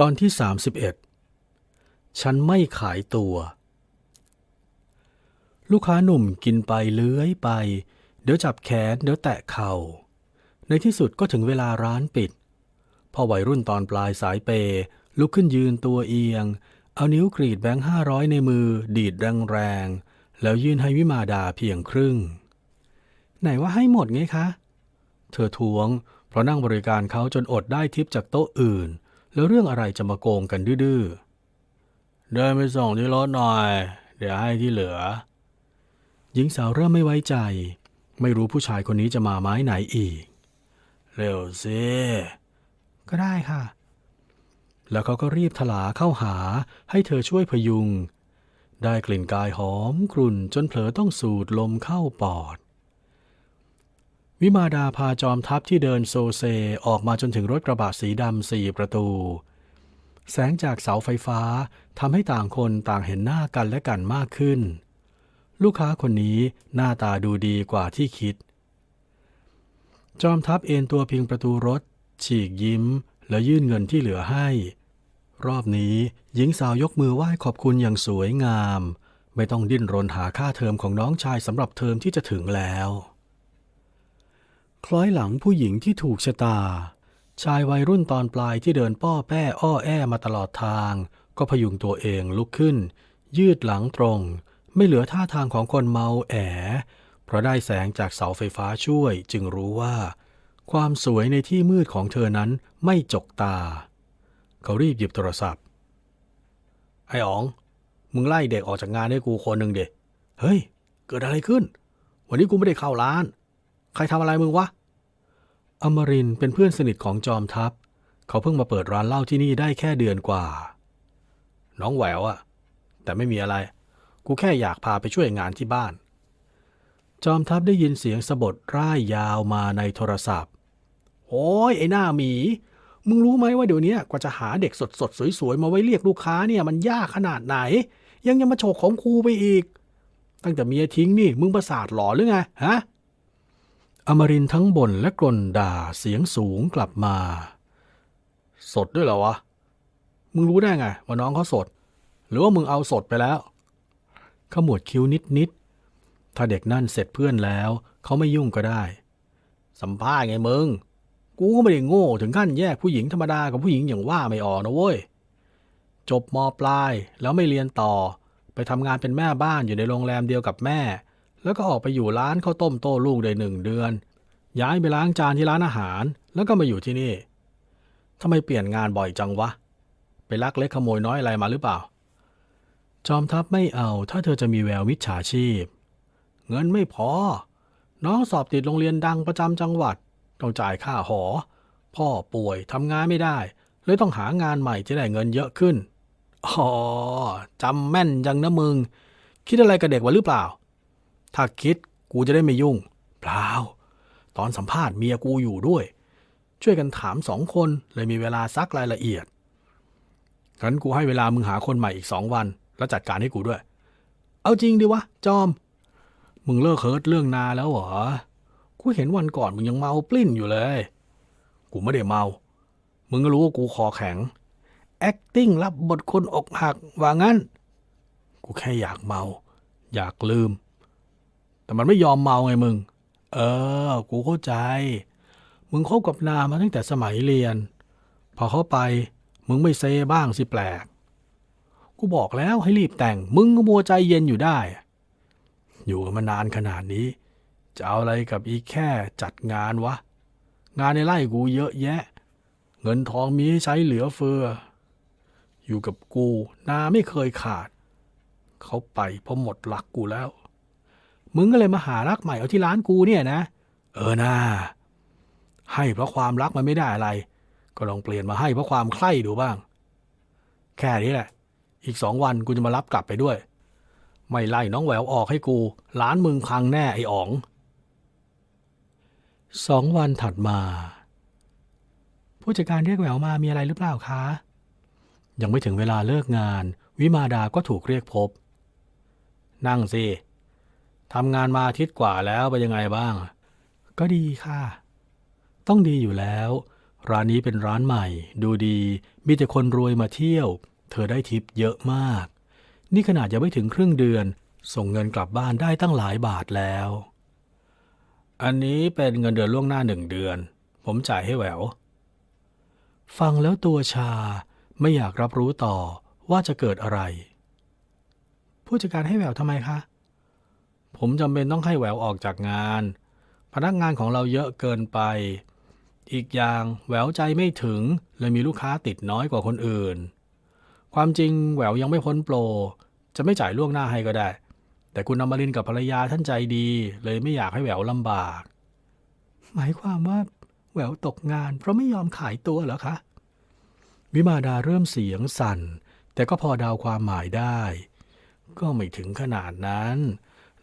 ตอนที่ 31 ฉันไม่ขายตัว ลูกค้าหนุ่มกินไปเลื้อยไป เดี๋ยวจับแขน เดี๋ยวแตะเข่า ในที่สุดก็ถึงเวลาร้านปิด พอวัยรุ่นตอนปลายสายเปยลุกขึ้นยืนตัวเอียง เอานิ้วกรีดแบงค์ห้าร้อยในมือ ดีดแรงๆ แล้วยื่นให้วิมาดาเพียงครึ่ง ไหนว่าให้หมดไงคะ เธอทวง เพราะนั่งบริการเขาจนอดได้ทิปจากโต๊ะอื่น แล้วเรื่องอะไรจะมาโกงกันดื้อๆเดินไปส่งที่รถหน่อย เดี๋ยวให้ที่เหลือ หญิงสาวเริ่มไม่ไว้ใจ ไม่รู้ผู้ชายคนนี้จะมาไม้ไหนอีก เร็วสิก็ได้ค่ะ แล้วเขาก็รีบถลาเข้าหาให้เธอช่วยพยุง ได้กลิ่นกายหอมกรุ่นจนเผลอต้องสูดลมเข้าปอด วิมาดาพาจอมทัพที่เดินโซเซออกมาจนถึงรถกระบะสีดำสี่ประตู แสงจากเสาไฟฟ้าทำให้ต่างคนต่างเห็นหน้ากันและกันมากขึ้น ลูกค้าคนนี้หน้าตาดูดีกว่าที่คิด จอมทัพเอนตัวพิงประตูรถ ฉีกยิ้ม แล้วยื่นเงินที่เหลือให้ รอบนี้หญิงสาวยกมือไหว้ขอบคุณอย่างสวยงาม ไม่ต้องดิ้นรนหาค่าเทอมของน้องชายสำหรับเทอมที่จะถึงแล้ว คล้อยหลังผู้หญิงที่ถูกชะตา ชายวัยรุ่นตอนปลายที่เดินป้อแป้อ้อแอมาตลอดทาง ก็พยุงตัวเองลุกขึ้น ยืดหลังตรง ไม่เหลือท่าทางของคนเมาแอ เพราะได้แสงจากเสาไฟฟ้าช่วยจึงรู้ว่า ความสวยในที่มืดของเธอนั้นไม่จกตา เขารีบหยิบโทรศัพท์ ไอ้อ๋อง มึงไล่เด็กออกจากงานให้กูคนหนึ่งเด็เฮ้ย เกิดอะไรขึ้น วันนี้กูไม่ได้เข้าร้าน ใครทำอะไรมึงวะ อมรินเป็นเพื่อนสนิทของจอมทัพ เขาเพิ่งมาเปิดร้านเหล้าที่นี่ได้แค่เดือนกว่า น้องแหววอะแต่ไม่มีอะไร กูแค่อยากพาไปช่วยงานที่บ้าน จอมทัพได้ยินเสียงสะบดร่ายยาวมาในโทรศัพท์ โอ้ยไอ้หน้าหมี มึงรู้ไหมว่าเดี๋ยวนี้กว่าจะหาเด็กสดสดสวยๆ มาไว้เรียกลูกค้าเนี่ยมันยากขนาดไหน ยังยังมาโฉกของครูไปอีก ตั้งแต่เมียทิ้งนี่มึงประสาทหลอหรือไงฮะ อมรินทั้งบ่นและกรนด่าเสียงสูงกลับมา สดด้วยเหรอวะ มึงรู้ได้ไงว่าน้องเขาสด หรือว่ามึงเอาสดไปแล้วขมวดคิ้วนิดนิดๆถ้าเด็กนั่นเสร็จเพื่อนแล้ว เขาไม่ยุ่งก็ได้ สัมภาษณ์ไงมึง กูก็ไม่ได้โง่ถึงขั้นแยกผู้หญิงธรรมดากับผู้หญิงอย่างว่าไม่ออกนะเว้ย จบมปลายแล้วไม่เรียนต่อ ไปทำงานเป็นแม่บ้านอยู่ในโรงแรมเดียวกับแม่ แล้วก็ออกไปอยู่ร้านข้าวต้มโต้ลูกได้หนึ่งเดือน ย้ายไปล้างจานที่ร้านอาหาร แล้วก็มาอยู่ที่นี่ทำไมเปลี่ยนงานบ่อยจังวะ ไปลักเล็กขโมยน้อยอะไรมาหรือเปล่า จอมทัพไม่เอาถ้าเธอจะมีแววมิจฉาชีพ เงินไม่พอ น้องสอบติดโรงเรียนดังประจำจังหวัด ต้องจ่ายค่าหอ พ่อป่วยทำงานไม่ได้เลยต้องหางานใหม่จะได้เงินเยอะขึ้น อ๋อจำแม่นจังนะมึง คิดอะไรกับเด็กวะหรือเปล่า ถ้าคิดกูจะได้ไม่ยุ่ง เปล่า ตอนสัมภาษณ์เมียกูอยู่ด้วย ช่วยกันถามสองคนเลยมีเวลาซักรายละเอียดงั้นกูให้เวลามึงหาคนใหม่อีกสองวัน แล้วจัดการให้กูด้วย เอาจริงดิวะ จอม มึงเลิกเฮิร์ตเรื่องนาแล้วเหรอ กูเห็นวันก่อนมึงยังเมาปลิ้นอยู่เลย กูไม่ได้เมา มึงก็รู้ว่ากูคอแข็ง acting รับบทคนอกหักว่างั้น กูแค่อยากเมา อยากลืม แต่มันไม่ยอมเมาไงมึง เออ กูเข้าใจ มึงคบกับนามาตั้งแต่สมัยเรียน พอเข้าไป มึงไม่เซบ้างสิแปลก กูบอกแล้วให้รีบแต่ง มึงก็มัวใจเย็นอยู่ได้ อยู่กันมานานขนาดนี้ จะเอาอะไรกับอีแค่จัดงานวะ งานในไร่กูเยอะแยะ เงินทองมีให้ใช้เหลือเฟือ อยู่กับกู นาไม่เคยขาด เขาไปเพราะหมดรักกูแล้ว มึงก็เลยมาหารักใหม่เอาที่ร้านกูเนี่ยนะ เออนาให้เพราะความรักมันไม่ได้อะไร ก็ลองเปลี่ยนมาให้เพราะความใคร่ดูบ้าง แค่นี้แหละ อีกสองวันกูจะมารับกลับไปด้วย ไม่ไล่น้องแหววออกให้กู ร้านมึงพังแน่ไอ้อ๋องสองวันถัดมา ผู้จัดการเรียกแหววมามีอะไรหรือเปล่าคะ ยังไม่ถึงเวลาเลิกงาน วิมาดาก็ถูกเรียกพบ นั่งสิ ทำงานมาอาทิตย์กว่าแล้วเป็นยังไงบ้าง ก็ดีค่ะ ต้องดีอยู่แล้ว ร้านนี้เป็นร้านใหม่ ดูดี มีแต่คนรวยมาเที่ยว เธอได้ทิปเยอะมาก นี่ขนาดยังไม่ถึงครึ่งเดือน ส่งเงินกลับบ้านได้ตั้งหลายบาทแล้ว อันนี้เป็นเงินเดือนล่วงหน้าหนึ่งเดือน ผมจ่ายให้แหวว ฟังแล้วตัวชาไม่อยากรับรู้ต่อว่าจะเกิดอะไร ผู้จัดการให้แหววทำไมคะ ผมจำเป็นต้องให้แหววออกจากงาน พนักงานของเราเยอะเกินไป อีกอย่างแหววใจไม่ถึงเลยมีลูกค้าติดน้อยกว่าคนอื่น ความจริงแหววยังไม่พ้นโปร จะไม่จ่ายล่วงหน้าให้ก็ได้ แต่คุณอมรินกับภรรยาท่านใจดี เลยไม่อยากให้แหววลำบาก หมายความว่าแหววตกงาน เพราะไม่ยอมขายตัวเหรอคะ วิมาดาเริ่มเสียงสั่น แต่ก็พอเดาความหมายได้ ก็ไม่ถึงขนาดนั้น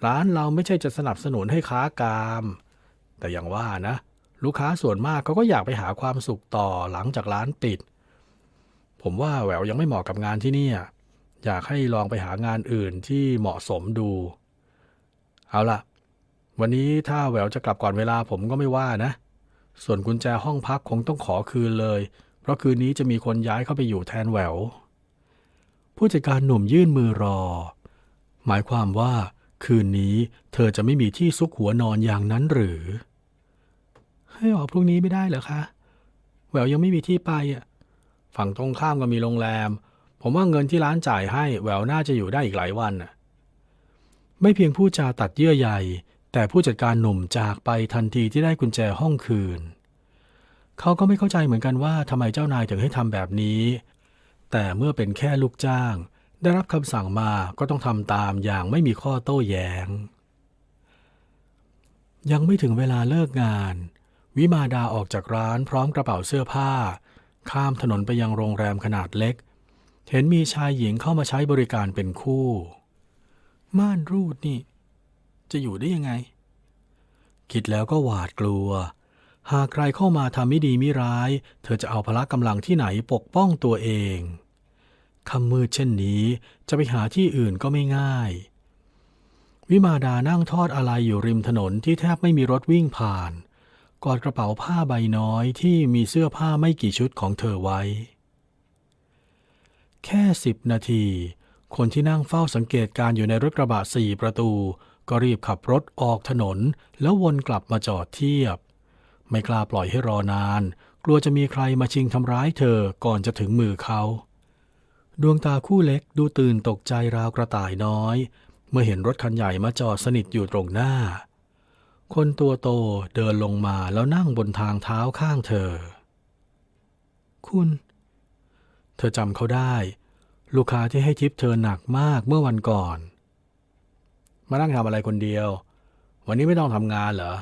ร้านเราไม่ใช่จะสนับสนุนให้ค้ากาม แต่อย่างว่านะ ลูกค้าส่วนมากเขาก็อยากไปหาความสุขต่อหลังจากร้านปิด ผมว่าแหววยังไม่เหมาะกับงานที่นี่อยากให้ลองไปหางานอื่นที่เหมาะสมดู เอาล่ะ วันนี้ถ้าแหววจะกลับก่อนเวลาผมก็ไม่ว่านะ ส่วนกุญแจห้องพักคงต้องขอคืนเลย เพราะคืนนี้จะมีคนย้ายเข้าไปอยู่แทนแหววผู้จัดการหนุ่มยื่นมือรอ หมายความว่า คืนนี้เธอจะไม่มีที่ซุกหัวนอนอย่างนั้นหรือ ให้ออกพรุ่งนี้ไม่ได้เหรอคะแหววยังไม่มีที่ไปอะ ฝั่งตรงข้ามก็มีโรงแรม ผมว่าเงินที่ร้านจ่ายให้แหววน่าจะอยู่ได้อีกหลายวันน่ะ ไม่เพียงผู้จาตัดเยื่อใยแต่ผู้จัดการหนุ่มจากไปทันทีที่ได้กุญแจห้องคืน เขาก็ไม่เข้าใจเหมือนกันว่าทำไมเจ้านายถึงให้ทำแบบนี้ แต่เมื่อเป็นแค่ลูกจ้าง ได้รับคำสั่งมาก็ต้องทำตามอย่างไม่มีข้อโต้แย้ง ยังไม่ถึงเวลาเลิกงาน วิมาดาออกจากร้านพร้อมกระเป๋าเสื้อผ้า ข้ามถนนไปยังโรงแรมขนาดเล็ก เห็นมีชายหญิงเข้ามาใช้บริการเป็นคู่ ม่านรูดนี่ จะอยู่ได้ยังไง คิดแล้วก็หวาดกลัว หากใครเข้ามาทำไม่ดีไม่ร้าย เธอจะเอาพละกำลังที่ไหนปกป้องตัวเอง คำมืดเช่นนี้จะไปหาที่อื่นก็ไม่ง่าย วิมาดานั่งทอดอะไรอยู่ริมถนนที่แทบไม่มีรถวิ่งผ่าน กอดกระเป๋าผ้าใบน้อยที่มีเสื้อผ้าไม่กี่ชุดของเธอไว้ แค่สิบนาที คนที่นั่งเฝ้าสังเกตการอยู่ในรถกระบะสี่ประตู ก็รีบขับรถออกถนน แล้ววนกลับมาจอดเทียบ ไม่กล้าปล่อยให้รอนาน กลัวจะมีใครมาชิงทำร้ายเธอก่อนจะถึงมือเขา ดวงตาคู่เล็กดูตื่นตกใจราวกระต่ายน้อย เมื่อเห็นรถคันใหญ่มาจอดสนิทอยู่ตรงหน้า คนตัวโตเดินลงมาแล้วนั่งบนทางเท้าข้างเธอ คุณ เธอจำเขาได้ ลูกค้าที่ให้ทิปเธอหนักมากเมื่อวันก่อน มานั่งทำอะไรคนเดียว วันนี้ไม่ต้องทำงานเหรอ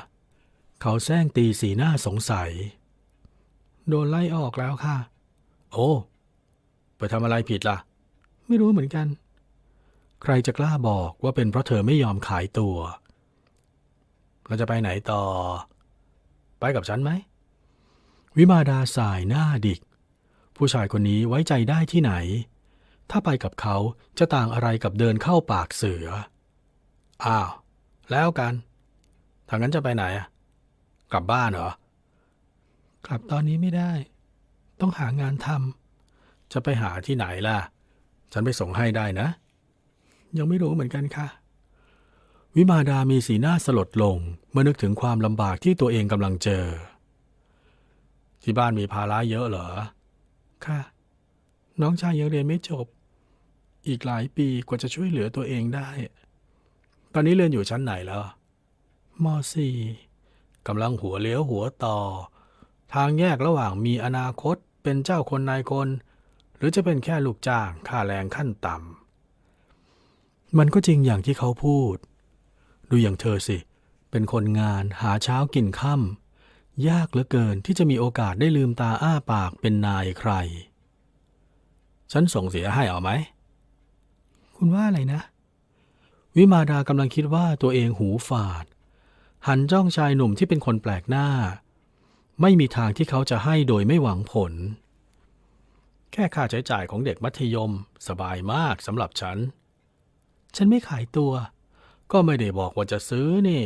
เขาแซงตีสีหน้าสงสัย โดนไล่ออกแล้วค่ะ โอ้ ไปทำอะไรผิดล่ะ ไม่รู้เหมือนกัน ใครจะกล้าบอกว่าเป็นเพราะเธอไม่ยอมขายตัว เราจะไปไหนต่อ ไปกับฉันไหม วิมาดาสายหน้าดิก ผู้ชายคนนี้ไว้ใจได้ที่ไหน ถ้าไปกับเขาจะต่างอะไรกับเดินเข้าปากเสือ อ้าว แล้วกันทางนั้นจะไปไหนอะกลับบ้านเหรอ กลับตอนนี้ไม่ได้ ต้องหางานทำ จะไปหาที่ไหนล่ะ ฉันไปส่งให้ได้นะ ยังไม่รู้เหมือนกันค่ะ วิมาดามีสีหน้าสลดลง เมื่อนึกถึงความลำบากที่ตัวเองกำลังเจอ ที่บ้านมีภาระเยอะเหรอ ค่ะ น้องชายยังเรียนไม่จบ อีกหลายปีกว่าจะช่วยเหลือตัวเองได้ ตอนนี้เรียนอยู่ชั้นไหนแล้วมสี่กำลังหัวเลี้ยวหัวต่อ ทางแยกระหว่างมีอนาคตเป็นเจ้าคนนายคน หรือจะเป็นแค่ลูกจ้างค่าแรงขั้นต่ำมันก็จริงอย่างที่เขาพูด ดูอย่างเธอสิ เป็นคนงานหาเช้ากินค่ำยากเหลือเกินที่จะมีโอกาสได้ลืมตาอ้าปากเป็นนายใคร ฉันส่งเสียให้เอาไหม คุณว่าอะไรนะ วิมาดากำลังคิดว่าตัวเองหูฝาด หันจ้องชายหนุ่มที่เป็นคนแปลกหน้า ไม่มีทางที่เขาจะให้โดยไม่หวังผล แค่ค่าใช้จ่ายของเด็กมัธยมสบายมากสำหรับฉัน ฉันไม่ขายตัว ก็ไม่ได้บอกว่าจะซื้อนี่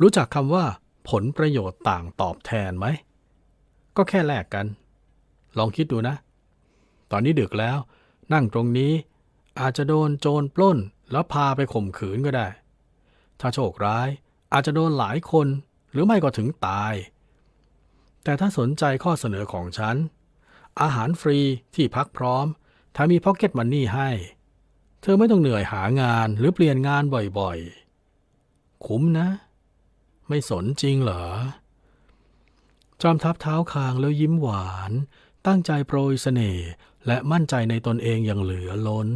รู้จักคำว่า ผลประโยชน์ต่างตอบแทนไหม ก็แค่แลกกัน ลองคิดดูนะ ตอนนี้ดึกแล้ว นั่งตรงนี้ อาจจะโดนโจรปล้น แล้วพาไปข่มขืนก็ได้ ถ้าโชคร้ายอาจจะโดนหลายคนหรือไม่ก็ถึงตาย แต่ถ้าสนใจข้อเสนอของฉัน อาหารฟรีที่พักพร้อมถ้ามีพ็อกเก็ตมันนี่ให้ เธอไม่ต้องเหนื่อยหางานหรือเปลี่ยนงานบ่อยๆ คุ้มนะ ไม่สนจริงเหรอ จอมทับเท้าคางแล้วยิ้มหวาน ตั้งใจโปรยเสน่ห์และมั่นใจในตนเองอย่างเหลือล้น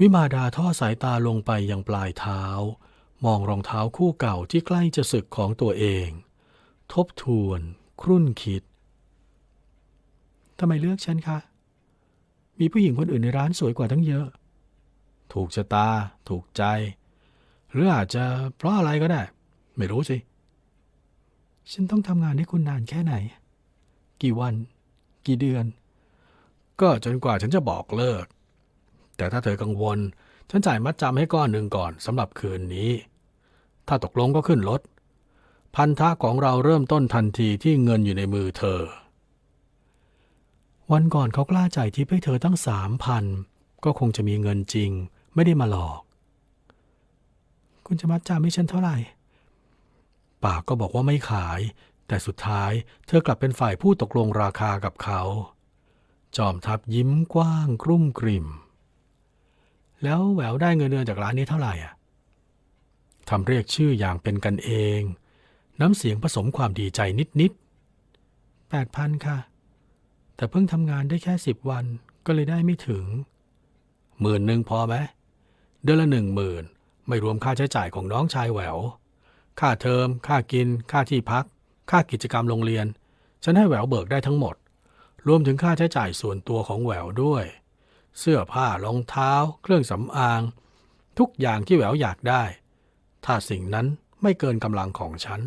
วิมาดาทอดสายตาลงไปยังปลายเท้า มองรองเท้าคู่เก่าที่ใกล้จะสึกของตัวเอง ทบทวน ครุ่นคิด ทำไมเลือกฉันคะ มีผู้หญิงคนอื่นในร้านสวยกว่าตั้งเยอะ ถูกชะตา ถูกใจ หรืออาจจะเพราะอะไรก็ได้ ไม่รู้สิ ฉันต้องทำงานให้คุณนานแค่ไหน กี่วัน กี่เดือน ก็จนกว่าฉันจะบอกเลิก แต่ถ้าเธอกังวล ฉันจ่ายมัดจำให้ก้อนหนึ่งก่อนสำหรับคืนนี้ ถ้าตกลงก็ขึ้นรถพันธะของเราเริ่มต้นทันทีที่เงินอยู่ในมือเธอ วันก่อนเขากล้าจ่ายทิปให้เธอตั้งสามพันก็คงจะมีเงินจริง ไม่ได้มาหลอก คุณจะมัดจำให้ฉันเท่าไหร่ ปากก็บอกว่าไม่ขาย แต่สุดท้ายเธอกลับเป็นฝ่ายผู้ตกลงราคากับเขา จอมทัพยิ้มกว้างกรุ่มกริ่ม แล้วแหววได้เงินเดือนจากร้านนี้เท่าไหร่อะทำเรียกชื่ออย่างเป็นกันเอง น้ำเสียงผสมความดีใจนิดๆแปดพันค่ะ แต่เพิ่งทำงานได้แค่สิบวันก็เลยได้ไม่ถึงหมื่นหนึ่งพอไหมเดือนละหนึ่งหมื่นไม่รวมค่าใช้จ่ายของน้องชายแหวว ค่าเทอม ค่ากิน ค่าที่พัก ค่ากิจกรรมโรงเรียน ฉันให้แหววเบิกได้ทั้งหมด รวมถึงค่าใช้จ่ายส่วนตัวของแหววด้วย เสื้อผ้ารองเท้า เครื่องสำอาง ทุกอย่างที่แหววอยากได้ ถ้าสิ่งนั้นไม่เกินกำลังของฉัน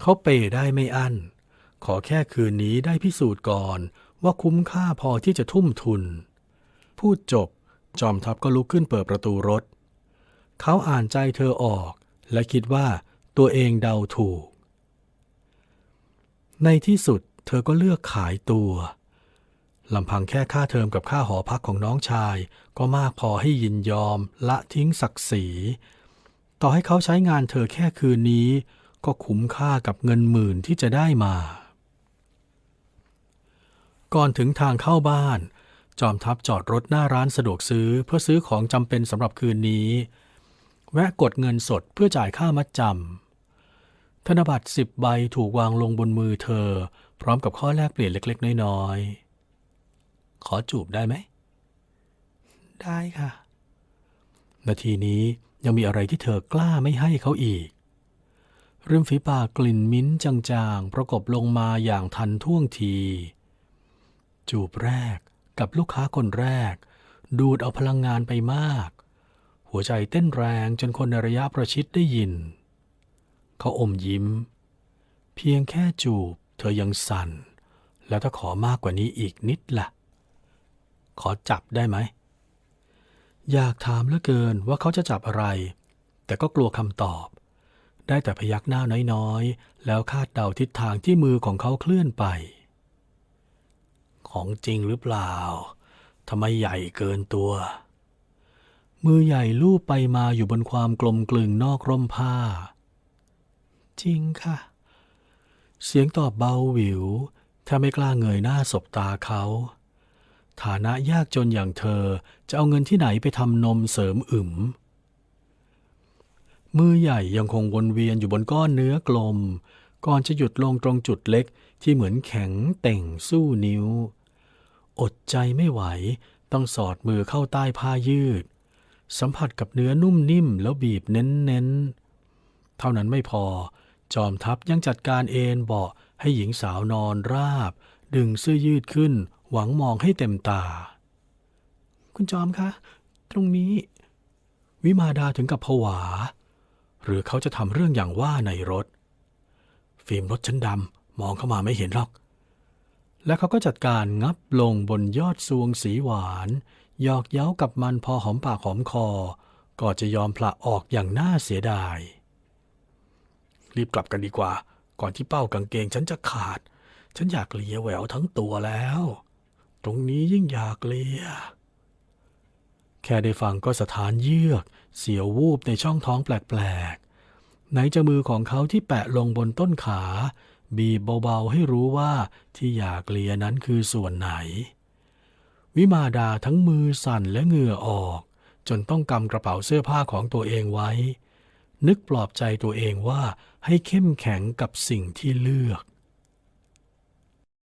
เขาเปย์ได้ไม่อั้น ขอแค่คืนนี้ได้พิสูจน์ก่อนว่าคุ้มค่าพอที่จะทุ่มทุน พูดจบ จอมทัพก็ลุกขึ้นเปิดประตูรถ เขาอ่านใจเธอออก และคิดว่าตัวเองเดาถูก ในที่สุดเธอก็เลือกขายตัวลำพังแค่ค่าเทอมกับค่าหอพักของน้องชาย ก็มากพอให้ยินยอม ละทิ้งศักดิ์ศรี ต่อให้เขาใช้งานเธอแค่คืนนี้ ก็คุ้มค่ากับเงินหมื่นที่จะได้มา ก่อนถึงทางเข้าบ้าน จอมทัพจอดรถหน้าร้านสะดวกซื้อเพื่อซื้อของจำเป็นสำหรับคืนนี้ แวะกดเงินสดเพื่อจ่ายค่ามัดจำธนบัตรสิบใบถูกวางลงบนมือเธอ พร้อมกับข้อแลกเปลี่ยนเล็ก ๆ น้อยๆ ขอจูบได้ไหม ได้ค่ะ นาทีนี้ยังมีอะไรที่เธอกล้าไม่ให้เขาอีกริมฝีปากกลิ่นมิ้นท์จางๆ ประกบลงมาอย่างทันท่วงที จูบแรกกับลูกค้าคนแรก ดูดเอาพลังงานไปมาก หัวใจเต้นแรงจนคนในระยะประชิดได้ยิน เขาอมยิ้ม เพียงแค่จูบเธอยังสั่น แล้วถ้าขอมากกว่านี้อีกนิดละ่ะ ขอจับได้ไหม อยากถามเหลือเกินว่าเขาจะจับอะไร แต่ก็กลัวคำตอบ ได้แต่พยักหน้าน้อยๆ แล้วคาดเดาทิศทางที่มือของเขาเคลื่อนไป ของจริงหรือเปล่าทำไมใหญ่เกินตัว มือใหญ่ลูบไปมาอยู่บนความกลมกลึงนอกร่มผ้า จริงค่ะ เสียงตอบเบาหวิวถ้าไม่กล้าเงยหน้าสบตาเขา ฐานะยากจนอย่างเธอจะเอาเงินที่ไหนไปทำนมเสริมอึมมือใหญ่ยังคงวนเวียนอยู่บนก้อนเนื้อกลม ก่อนจะหยุดลงตรงจุดเล็กที่เหมือนแข็งเต่งสู้นิ้ว อดใจไม่ไหว ต้องสอดมือเข้าใต้ผ้ายืด สัมผัสกับเนื้อนุ่มนิ่มแล้วบีบเน้นๆเท่านั้นไม่พอ จอมทัพยังจัดการเอนเบาะให้หญิงสาวนอนราบ ดึงเสื้อยืดขึ้น หวังมองให้เต็มตา คุณจอมคะ ตรงนี้ วิมาดาถึงกับผวา หรือเขาจะทำเรื่องอย่างว่าในรถ ฟิล์มรถชั้นดำมองเข้ามาไม่เห็นหรอก และเขาก็จัดการงับลงบนยอดซวงสีหวานหยอกเย้ากับมันพอหอมปากหอมคอ ก็จะยอมผละออกอย่างน่าเสียดาย รีบกลับกันดีกว่า ก่อนที่เป้ากางเกงฉันจะขาด ฉันอยากเลียแหววทั้งตัวแล้ว ตรงนี้ยิ่งอยากเลีย แค่ได้ฟังก็สถานเยือก เสียววูบในช่องท้องแปลกๆ ไหนจะมือของเขาที่แปะลงบนต้นขา บีบเบาๆให้รู้ว่าที่อยากเลียนั้นคือส่วนไหน วิมาดาทั้งมือสั่นและเหงื่อออก จนต้องกำกระเป๋าเสื้อผ้าของตัวเองไว้ นึกปลอบใจตัวเองว่าให้เข้มแข็งกับสิ่งที่เลือก